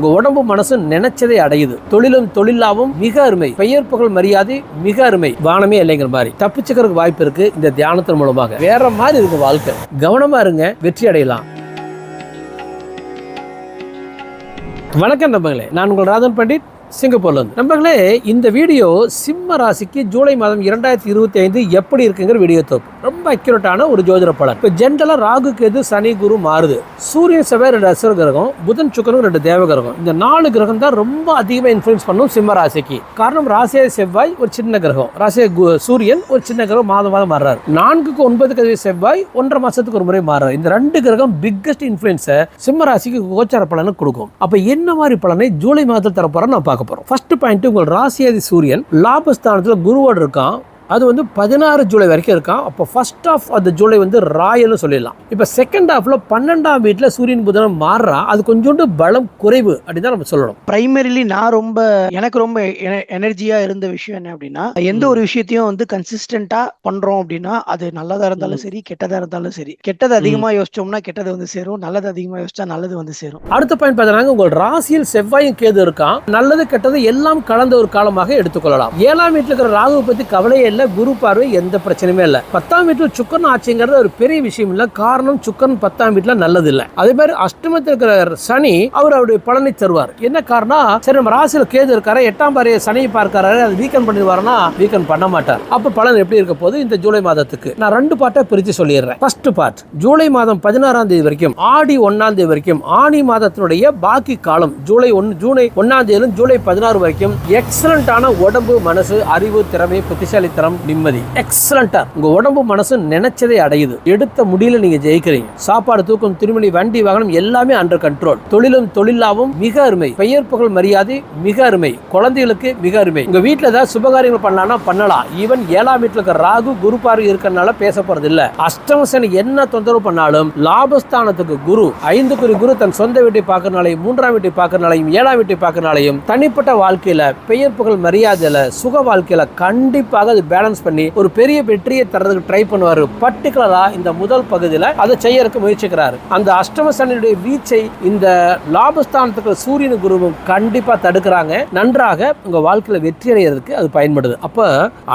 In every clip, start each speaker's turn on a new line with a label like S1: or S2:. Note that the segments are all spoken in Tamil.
S1: உங்க உடம்பு மனசு நினைச்சதை அடையுது. தொழிலும் தொழிலாவும் மிக அருமை. பெயர் புகழ் மரியாதை மிக அருமை. வானமே இல்லைங்கிற மாதிரி. தப்பிச்சுக்கிறதுக்கு வாய்ப்பு இருக்கு இந்த தியானத்தின் மூலமாக. வேற மாதிரி இருக்கு வாழ்க்கை. கவனமா இருங்க வெற்றி அடையலாம். வணக்கம் நண்பர்களே நான் உங்கள் ராதன் பண்டிட் சிங்கப்பூர்லேருந்து. நண்பர்களே இந்த வீடியோ சிம்ம ராசிக்கு ஜூலை மாதம் இரண்டாயிரத்தி இருபத்தி ஐந்து எப்படி இருக்குங்கிற வீடியோ தொகுப்பு ரொம்ப அக்யூரேட்டான ஒரு ஜோதிட பலன். இப்போ ஜென்ரலாக ராகு கேது சனி குரு மாறுது. சூரியன் செவ்வாய் ரெண்டு அசுர கிரகம் புதன் சுக்கரம் ரெண்டு தேவ கிரகம். இந்த நாலு கிரகம் தான் ரொம்ப அதிகமாக இன்ஃப்ளூயன்ஸ் பண்ணும் சிம்ம ராசிக்கு. காரணம் ராசிய செவ்வாய் ஒரு சின்ன கிரகம். ராசிய கு- சூரியன் ஒரு சின்ன கிரகம் மாதம் மாதம் மாறுறாரு. நான்குக்கு ஒன்பது கதிரை செவ்வாய் ஒன்றரை மாசத்துக்கு ஒரு முறை மாறுறாரு. இந்த ரெண்டு கிரகம் பிக்கஸ்ட் இன்ஃப்ளூயன்ஸை சிம்ம ராசிக்கு கோச்சார பலனை கொடுக்கும். அப்போ என்ன மாதிரி பலனை ஜூலை மாதத்தில் தர நான் நான் பார்க்க போகிறோம் ஃபர்ஸ்ட் பாயிண்ட் உங்கள் ராசியாதி சூரியன் லாபஸ்தானத்தில் குருவோடு இருக்கான். அது வந்து பதினாறு ஜூலை வரைக்கும் இருக்கான் அப்போ ஃபர்ஸ்ட் ஆஃப் அந்த ஜூலை வந்து ராயல்னு சொல்லிடலாம். இப்போ செகண்ட் ஹாஃப்ல பன்னெண்டாம் வீட்டில் சூரியன் புதனம் மாறுறா. அது கொஞ்சோண்டு பலம் குறைவு அப்படின்னு தான் நம்ம சொல்லணும்.
S2: பிரைமரிலி நான் ரொம்ப எனக்கு ரொம்ப எனர்ஜியா இருந்த விஷயம் என்ன அப்படின்னா எந்த ஒரு விஷயத்தையும் வந்து கன்சிஸ்டன்டா பண்றோம் அப்படின்னா அது நல்லதா இருந்தாலும் சரி கெட்டதா இருந்தாலும் சரி. கெட்டது அதிகமா யோசிச்சோம்னா கெட்டது வந்து சேரும். நல்லது அதிகமா யோசிச்சா நல்லது வந்து சேரும்.
S1: அடுத்த பாயிண்ட் பார்த்தீங்கன்னா உங்கள் ராசியில் செவ்வாயும் கேது இருக்கான் நல்லது கெட்டது எல்லாம் கலந்த ஒரு காலமாக எடுத்துக்கொள்ளலாம். ஏழாம் வீட்டில் இருக்கிற ராகுவை பத்தி கவலையே இல்லை. குரு பார்வை எந்த பிரச்சனையுமே இல்லை. பத்தாம் வீட்டில் சுக்கரன் ஆட்சிங்கிறது ஒரு பெரிய விஷயம் இல்லை. காரணம் சுக்கரன் பத்தாம் வீட்டில் நல்லது இல்லை. அதே மாதிரி அஷ்டமத்தில் இருக்கிற சனி அவர் அவருடைய பலனை தருவார். என்ன காரணம் சரி நம்ம ராசியில் கேது இருக்காரு எட்டாம் பாரிய சனியை பார்க்கிறாரு அது வீக்கன் பண்ணிடுவாருன்னா வீக்கெண்ட் பண்ண மாட்டார். அப்ப பலன் எப்படி இருக்க போது இந்த ஜூலை மாதத்துக்கு. நான் ரெண்டு பாட்டை பிரித்து சொல்லிடுறேன். ஃபர்ஸ்ட் பார்ட் ஜூலை மாதம் பதினாறாம் தேதி வரைக்கும் ஆடி ஒன்னாம் தேதி வரைக்கும் ஆணி மாதத்தினுடைய பாக்கி காலம் ஜூலை ஒன்னு ஜூலை ஒன்னாம் தேதியிலும் ஜூலை பதினாறு வரைக்கும் எக்ஸலண்டான உடம்பு மனசு அறிவு திறமை புத்திசாலித்தனம் நிம்மதி. எக்ஸலண்டா உங்க உடம்பு மனசு நினைச்சதை அடையுது. எடுத்த முடியல நீங்க ஜெயிக்கிறீங்க. சாப்பாடு தூக்கம் திருமணி வண்டி வாகனம் எல்லாமே அண்டர் கண்ட்ரோல் தொழிலும் தொழிலாவும் மிக அருமை. பெயர் புகழ் மரியாதை மிக அருமை. குழந்தைகளுக்கு மிக அருமை. உங்க வீட்டுல ஏதாவது சுபகாரியங்கள் பண்ணலாம்னா பண்ணலாம். ஈவன் ஏழாம் வீட்டுல இருக்க ராகு குரு பார்வை இருக்கறனால பேச போறது இல்ல அஷ்டம என்ன தொந்தரவு பண்ணாலும் லாபஸ்தானத்துக்கு குரு ஐந்து குறி குரு தன் சொந்த வீட்டை பார்க்கறனாலையும் மூன்றாம் வீட்டை பார்க்கறனாலையும் ஏழாம் வீட்டை பார்க்கறனாலையும் தனிப்பட்ட வாழ்க்கையில பெயர் புகழ் மரியாதையில சுக வாழ்க்கையில கண்டிப்பாக அது பேலன்ஸ் பண்ணி ஒரு பெரிய வெற்றியை தரதுக்கு ட்ரை பண்ணுவார். பர்டிகுலரா இந்த முதல் பகுதியில் அதை செய்யறதுக்கு முயற்சிக்கிறார். அந்த அஷ்டம சனியுடைய வீச்சை இந்த லாபஸ்தானத்துக்கு சூரியன் குருவும் கண்டிப்பா தடுக்கிறாங்க. நன்றாக உங்க வாழ்க்கையில வெற்றி அடைகிறதுக்கு அது பயன்படுது. அப்ப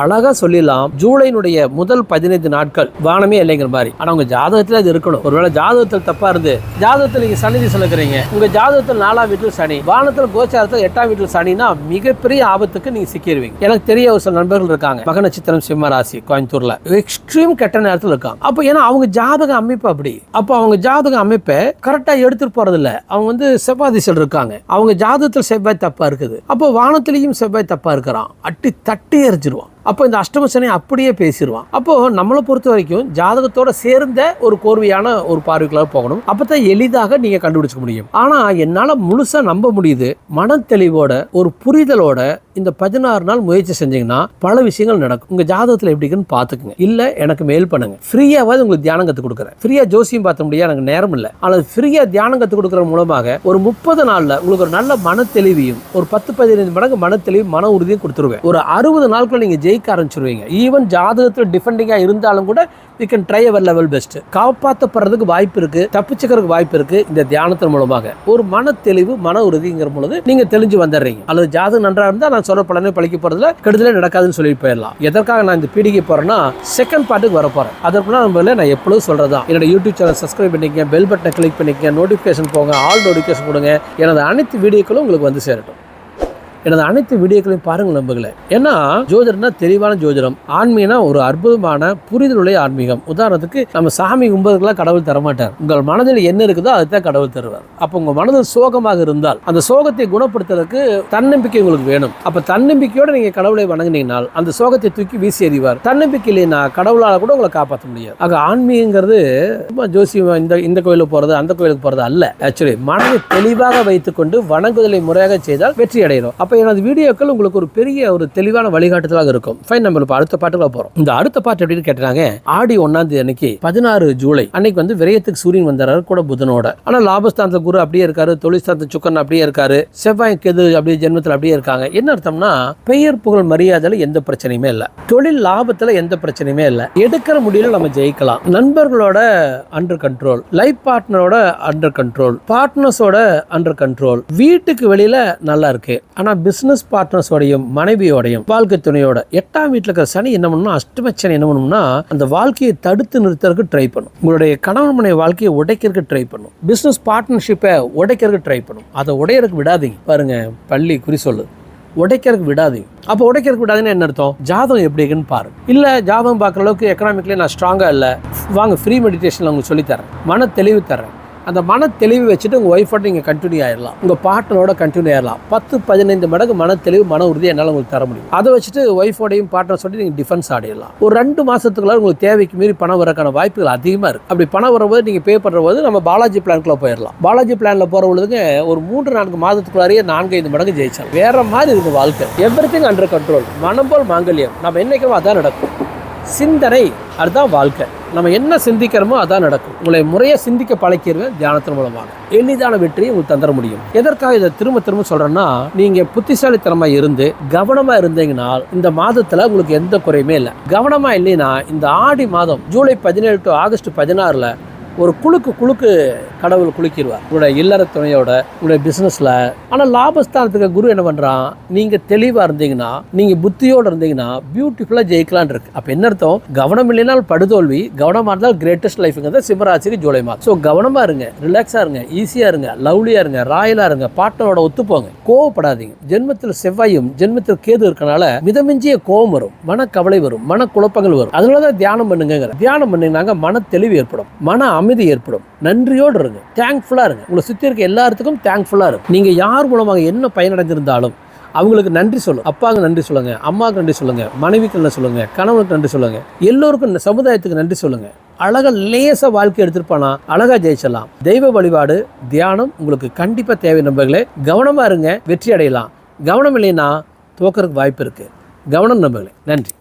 S1: அழகா சொல்லிடலாம் ஜூலைனுடைய முதல் பதினைந்து நாட்கள் வானமே இல்லைங்கிற மாதிரி. ஆனா உங்க ஜாதகத்துல அது இருக்கணும். ஒருவேளை ஜாதகத்தில் தப்பா இருந்து ஜாதகத்தில் நீங்க சனி சொல்லுக்கிறீங்க உங்கள் உங்க ஜாதகத்தில் நாலாம் வீட்டில் சனி வானத்தில் கோச்சாரத்தில் எட்டாம் வீட்டில் சனினா மிகப்பெரிய ஆபத்துக்கு நீங்க சிக்கிடுவீங்க எனக்கு தெரிய ஒரு சில நண்பர்கள் இருக்காங்க. மகன் நட்சத்திரம் சிம்ம ராசி கோயம்புத்தூர்ல. எக்ஸ்ட்ரீம் கெட்ட நேரத்தில் இருக்காங்க. அப்போ ஏன்னா அவங்க ஜாதக அமைப்பு அப்படி. அப்போ அவங்க ஜாதக அமைப்பை கரெக்டா எடுத்துட்டு போறது இல்ல அவங்க வந்து செவ்வாய் திசையில் இருக்காங்க. அவங்க ஜாதகத்தில் செவ்வாய் தப்பா இருக்குது. அப்போ வானத்திலையும் செவ்வாய் தப்பா இருக்கிறான். அட்டி தட்டி எரிஞ்சிருவான். அப்போ இந்த அஷ்டமசனை அப்படியே பேசிடுவான் அப்போது நம்மளை பொறுத்த வரைக்கும் ஜாதகத்தோட சேர்ந்த ஒரு கோர்வையான ஒரு பார்வைக்குள்ளாக போகணும். அப்போ தான் எளிதாக நீங்கள் கண்டுபிடிச்சிக்க முடியும். ஆனால் என்னால் முழுசாக நம்ப முடியுது. மன தெளிவோட ஒரு புரிதலோட இந்த பதினாறு நாள் முயற்சி செஞ்சீங்கன்னா பல விஷயங்கள் நடக்கும். உங்கள் ஜாதகத்தில் எப்படி இருக்குன்னு பார்த்துக்குங்க. இல்லை எனக்கு மெயில் பண்ணுங்க. ஃப்ரீயாவது உங்களுக்கு தியானம் கற்றுக் கொடுக்குறேன். ஃப்ரீயாக ஜோசியம் பார்த்த முடியாது எனக்கு நேரம் இல்லை. ஆனால் ஃப்ரீயாக தியானம் கற்றுக் கொடுக்குற மூலமாக ஒரு முப்பது நாளில் உங்களுக்கு ஒரு நல்ல மன தெளிவையும் ஒரு பத்து பதினைந்து மடங்கு மன தெளிவு மன உறுதியும் கொடுத்துருவேன். ஒரு அறுபது நாட்கள் ஜெய் ஜெயிக்க ஆரம்பிச்சிருவீங்க. ஈவன் ஜாதகத்தில் டிஃபெண்டிங்காக இருந்தாலும் கூட we can try our level best காப்பாற்றப்படுறதுக்கு வாய்ப்பு இருக்கு தப்பிச்சுக்கிறதுக்கு வாய்ப்பு இருக்கு இந்த தியானத்தின் மூலமாக. ஒரு மன தெளிவு மன உறுதிங்கிற பொழுது நீங்க தெளிஞ்சு வந்துடுறீங்க. அல்லது ஜாதகம் நன்றாக இருந்தால் நான் சொல்ற பலனே பழிக்க போறதுல கெடுதலே நடக்காதுன்னு சொல்லி போயிடலாம். எதற்காக நான் இந்த பீடிக்கு போறேன்னா செகண்ட் பார்ட்டுக்கு வர போறேன் அதற்கு நம்ம நான் எப்பொழுதும் சொல்றதுதான். என்னோட யூடியூப் சேனல் சப்ஸ்கிரைப் பண்ணிக்கங்க பெல் பட்டனை கிளிக் பண்ணிக்கங்க நோட்டிஃபிகேஷன் போங்க ஆல் நோட்டிஃபிகேஷன் கொடுங்க. எனது அனைத்து வீடியோக்களும் உங்களுக்கு வந்து சேரட்டும். எனது அனைத்து வீடியோக்களையும் பாருங்கள் நம்புகளை ஏன்னா ஜோதிடம்னா தெளிவான ஜோதிடம். ஆன்மீகம்னா ஒரு அற்புதமான புரிதலுடைய ஆன்மீகம். உதாரணத்துக்கு நம்ம சாமி கும்பதுக்கெல்லாம் கடவுள் தரமாட்டார். உங்கள் மனதில் என்ன இருக்குதோ அதுதான் கடவுள் தருவார். அப்போ உங்கள் மனதில் சோகமாக இருந்தால் அந்த சோகத்தை குணப்படுத்துறதுக்கு தன்னம்பிக்கை உங்களுக்கு வேணும். அப்போ தன்னம்பிக்கையோடு நீங்கள் கடவுளை வணங்கினீங்கனால் அந்த சோகத்தை தூக்கி வீசி எறிவார். தன்னம்பிக்கை இல்லைன்னா கடவுளால் கூட உங்களை காப்பாற்ற முடியாது. ஆக ஆன்மீகங்கிறது சும்மா ஜோசியம். இந்த இந்த கோயிலுக்கு போகிறது அந்த கோயிலுக்கு போகிறது அல்ல. ஆக்சுவலி மனதை தெளிவாக வைத்துக்கொண்டு வணங்குதலை முறையாக செய்தால் வெற்றி அடைகிறோம். அப்போ எனது வீடியோக்கள் உங்களுக்கு ஒரு பெரிய ஒரு தெளிவான வழிகாட்டுதலாக இருக்கும். ஃபைன் நம்ம இப்போ அடுத்த பாட்டுக்குள்ள போகிறோம் இந்த அடுத்த பாட்டு எப்படின்னு கேட்டாங்க ஆடி ஒன்னாம் தேதி அன்னைக்கு பதினாறு ஜூலை அன்னைக்கு வந்து விரயத்துக்கு சூரியன் வந்தாரு கூட புதனோட. ஆனால் லாபஸ்தானத்துல குரு அப்படியே இருக்காரு தொழிற்சாந்த சுக்கன் அப்படியே இருக்காரு செவ்வாய் கெது அப்படியே ஜென்மத்தில் அப்படியே இருக்காங்க. என்ன அர்த்தம்னா பெயர் புகழ் மரியாதையில் எந்த பிரச்சனையுமே இல்லை. தொழில் லாபத்தில் எந்த பிரச்சனையுமே இல்லை. எடுக்கிற முடியல நம்ம ஜெயிக்கலாம். நண்பர்களோட அண்டர் கண்ட்ரோல் லைஃப் பார்ட்னரோட அண்டர் கண்ட்ரோல் பார்ட்னர்ஸோட அண்டர் கண்ட்ரோல் வீட்டுக்கு வெளியில் நல்லா இருக்கு. ஆனால் பிஸ்னஸ் பார்ட்னர்ஸோடையும் மனைவியோடையும் வாழ்க்கை துணையோட எட்டாம் வீட்டில் இருக்கிற சனி என்ன பண்ணணும் அஷ்டமச்சனை என்ன பண்ணணும்னா அந்த வாழ்க்கையை தடுத்து நிறுத்துறதுக்கு ட்ரை பண்ணும். உங்களுடைய கணவன் மனை வாழ்க்கையை உடைக்கிறதுக்கு ட்ரை பண்ணும். பிஸ்னஸ் பார்ட்னர்ஷிப்பை உடைக்கிறதுக்கு ட்ரை பண்ணும். அதை உடையறதுக்கு விடாதீங்க. பாருங்க பள்ளி குறி சொல்லுது உடைக்கிறதுக்கு விடாதீங்க. அப்போ உடைக்கிறதுக்கு விடாதுன்னு என்ன அர்த்தம்? ஜாதகம் எப்படி இருக்குன்னு பாரு. இல்லை ஜாதகம் பார்க்குற அளவுக்கு எக்கனாமிக்லேயே நான் ஸ்ட்ராங்காக இல்லை வாங்க ஃப்ரீ மெடிடேஷனில் உங்களுக்கு சொல்லித்தரேன். மன தெளிவு தரேன் அந்த மன தெளிவு வச்சுட்டு உங்கள் ஒய்ஃபோட நீங்கள் கண்டினியூ ஆயிடலாம் உங்கள் பாட்டனோட கண்டினியூ ஆயிடலாம் பத்து பதினைந்து மடங்கு மன தெளிவு மன உறுதி என்னால் உங்களுக்கு தர முடியும். அதை வச்சுட்டு ஒய்ஃபோடையும் பாட்டனை சொல்லி நீங்கள் டிஃபென்ஸ் ஆடிடலாம் ஒரு ரெண்டு மாதத்துக்குள்ள உங்களுக்கு தேவைக்கு மீறி பணம் வரக்கான வாய்ப்புகள் அதிகமாக இருக்குது அப்படி பணம் வரும்போது நீங்கள் பே பண்ணுற போது நம்ம பாலாஜி பிளான்குள்ளே போயிடலாம் பாலாஜி பிளானில் போகிற பொழுதுங்க ஒரு மூன்று நான்கு மாதத்துக்குள்ளாரையே நான்கு ஐந்து மடங்கு ஜெயிச்சாங்க. வேற மாதிரி இருக்குது வாழ்க்கை. எவ்ரி திங் அண்டர் கண்ட்ரோல் மனம் போல் மாங்கல்யம். நம்ம என்னைக்கும் அதான் நடக்கும். சிந்தனை அதுதான் வாழ்க்கை. நம்ம என்ன சிந்திக்கிறோமோ அதான் நடக்கும். உங்களை முறையாக சிந்திக்க பழக்கிடுவேன் தியானத்தின் மூலமாக. எளிதான வெற்றியை உங்களுக்கு தந்துட முடியும். எதற்காக இதை திரும்ப திரும்ப சொல்கிறேன்னா நீங்கள் புத்திசாலித்தனமாக இருந்து கவனமாக இருந்தீங்கன்னா இந்த மாதத்தில் உங்களுக்கு எந்த குறையுமே இல்லை. கவனமாக இல்லைன்னா இந்த ஆடி மாதம் ஜூலை பதினேழு டு ஆகஸ்ட் பதினாறில் ஒரு குலுக்கு குலுக்கு கடவுள் குளிக்கிடுவார் உங்களுடைய இல்லற துணையோட உங்களுடைய பிஸ்னஸில் ஆனால் லாபஸ்தானத்துக்கு குரு என்ன பண்ணுறான் நீங்கள் தெளிவாக இருந்தீங்கன்னா நீங்கள் புத்தியோடு இருந்தீங்கன்னா பியூட்டிஃபுல்லாக ஜெயிக்கலான் இருக்கு. அப்போ என்ன அர்த்தம்? கவனம் இல்லைனால் படுதோல்வி கவனமாக இருந்தால் கிரேட்டஸ்ட் லைஃபுங்கிறத சிம்மராசிக்கு ஜூலை மாதம். ஸோ கவனமாக இருங்க ரிலாக்ஸாக இருங்க ஈஸியாக இருங்க லவ்லியாக இருங்க ராயலாக இருங்க பாட்டனோட ஒத்துப்போங்க கோவப்படாதீங்க. ஜென்மத்தில் செவ்வாயும் ஜென்மத்தில் கேது இருக்கனால மிதமிஞ்சிய கோபம் வரும் மனக்கவலை வரும் மன குழப்பங்கள் வரும். அதனால தான் தியானம் பண்ணுங்க தியானம் பண்ணிங்கனாங்க மன தெளிவு ஏற்படும் மன அமைதி ஏற்படும். நன்றியோடு இருங்க. தேங்க்ஃபுல்லாக இருங்க. உங்களை சுற்றி இருக்க எல்லாத்துக்கும் தேங்க்ஃபுல்லாக இருக்கும். நீங்கள் யார் மூலமாக என்ன பயனடைஞ்சிருந்தாலும் அவங்களுக்கு நன்றி சொல்லும் அப்பாவுக்கு நன்றி சொல்லுங்க. அம்மாவுக்கு நன்றி சொல்லுங்க. மனைவிக்கு நன்றி சொல்லுங்க. கணவனுக்கு நன்றி சொல்லுங்க. எல்லோருக்கும் சமுதாயத்துக்கு நன்றி சொல்லுங்க. அழகாக லேசாக வாழ்க்கை எடுத்துருப்பானா அழகாக ஜெயிச்சலாம் ஜெயிச்சிடலாம். தெய்வ வழிபாடு தியானம் உங்களுக்கு கண்டிப்பாக தேவை நம்பர்களே கவனமாக இருங்க. வெற்றி அடையலாம். கவனம் இல்லைன்னா தோக்கறதுக்கு வாய்ப்பு இருக்குது கவனம் நம்பர்களே நன்றி.